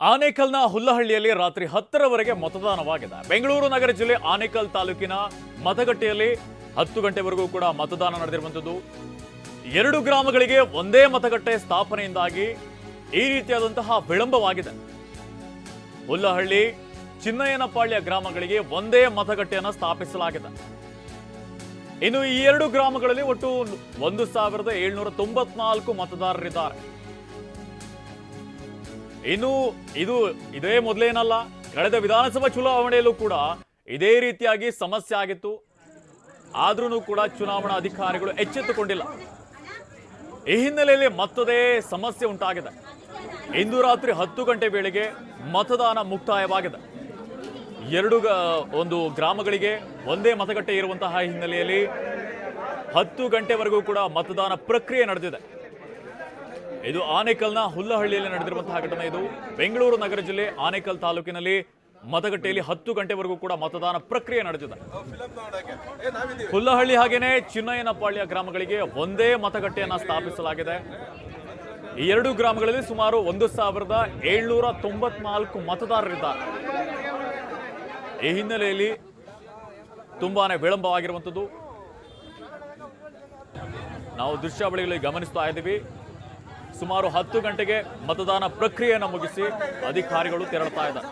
ಆನೇಕಲ್ನ ಹುಲ್ಲಹಳ್ಳಿಯಲ್ಲಿ ರಾತ್ರಿ ಹತ್ತರವರೆಗೆ ಮತದಾನವಾಗಿದೆ. ಬೆಂಗಳೂರು ನಗರ ಜಿಲ್ಲೆ ಆನೇಕಲ್ ತಾಲೂಕಿನ ಮತಗಟ್ಟೆಯಲ್ಲಿ ಹತ್ತು ಗಂಟೆವರೆಗೂ ಕೂಡ ಮತದಾನ ನಡೆದಿರುವಂಥದ್ದು. ಎರಡು ಗ್ರಾಮಗಳಿಗೆ ಒಂದೇ ಮತಗಟ್ಟೆ ಸ್ಥಾಪನೆಯಿಂದಾಗಿ ಈ ರೀತಿಯಾದಂತಹ ವಿಳಂಬವಾಗಿದೆ. ಹುಲ್ಲಹಳ್ಳಿ, ಚಿನ್ನಯ್ಯನಪಾಳ್ಯ ಗ್ರಾಮಗಳಿಗೆ ಒಂದೇ ಮತಗಟ್ಟೆಯನ್ನು ಸ್ಥಾಪಿಸಲಾಗಿದೆ. ಇನ್ನು ಈ ಎರಡು ಗ್ರಾಮಗಳಲ್ಲಿ ಒಟ್ಟು ಒಂದು ಸಾವಿರದ ಏಳ್ನೂರ ತೊಂಬತ್ನಾಲ್ಕು ಮತದಾರರಿದ್ದಾರೆ. ಇನ್ನು ಇದು ಇದೇ ಮೊದಲೇನಲ್ಲ, ಕಳೆದ ವಿಧಾನಸಭಾ ಚುನಾವಣೆಯಲ್ಲೂ ಕೂಡ ಇದೇ ರೀತಿಯಾಗಿ ಸಮಸ್ಯೆ ಆಗಿತ್ತು. ಆದ್ರೂ ಕೂಡ ಚುನಾವಣಾ ಅಧಿಕಾರಿಗಳು ಎಚ್ಚೆತ್ತುಕೊಂಡಿಲ್ಲ. ಈ ಹಿನ್ನೆಲೆಯಲ್ಲಿ ಮತ್ತದೇ ಸಮಸ್ಯೆ ಉಂಟಾಗಿದೆ. ಇಂದು ರಾತ್ರಿ ಹತ್ತು ಗಂಟೆ ವೇಳೆಗೆ ಮತದಾನ ಮುಕ್ತಾಯವಾಗಿದೆ. ಎರಡು ಒಂದು ಗ್ರಾಮಗಳಿಗೆ ಒಂದೇ ಮತಗಟ್ಟೆ ಇರುವಂತಹ ಹಿನ್ನೆಲೆಯಲ್ಲಿ ಹತ್ತು ಗಂಟೆವರೆಗೂ ಕೂಡ ಮತದಾನ ಪ್ರಕ್ರಿಯೆ ನಡೆದಿದೆ. ಇದು ಆನೇಕಲ್ನ ಹುಲ್ಲಹಳ್ಳಿಯಲ್ಲಿ ನಡೆದಿರುವಂತಹ ಘಟನೆ ಇದು. ಬೆಂಗಳೂರು ನಗರ ಜಿಲ್ಲೆ ಆನೇಕಲ್ ತಾಲೂಕಿನಲ್ಲಿ ಮತಗಟ್ಟೆಯಲ್ಲಿ ಹತ್ತು ಗಂಟೆವರೆಗೂ ಕೂಡ ಮತದಾನ ಪ್ರಕ್ರಿಯೆ ನಡೆದಿದೆ. ಹುಲ್ಲಹಳ್ಳಿ ಹಾಗೇನೆ ಚಿನ್ನಯ್ಯನಪಾಳ್ಯ ಗ್ರಾಮಗಳಿಗೆ ಒಂದೇ ಮತಗಟ್ಟೆಯನ್ನು ಸ್ಥಾಪಿಸಲಾಗಿದೆ. ಈ ಎರಡು ಗ್ರಾಮಗಳಲ್ಲಿ ಸುಮಾರು ಒಂದು ಸಾವಿರದ ಏಳ್ನೂರ ತೊಂಬತ್ನಾಲ್ಕು ಮತದಾರರಿದ್ದಾರೆ. ಈ ಹಿನ್ನೆಲೆಯಲ್ಲಿ ತುಂಬಾನೇ ವಿಳಂಬವಾಗಿರುವಂಥದ್ದು. ನಾವು ದೃಶ್ಯಾವಳಿಗಳಲ್ಲಿ ಗಮನಿಸ್ತಾ ಇದ್ದೀವಿ. ಸುಮಾರು ಹತ್ತು ಗಂಟೆಗೆ ಮತದಾನ ಪ್ರಕ್ರಿಯೆಯನ್ನು ಮುಗಿಸಿ ಅಧಿಕಾರಿಗಳು ತೆರಳುತ್ತಾ ಇದ್ದಾರೆ.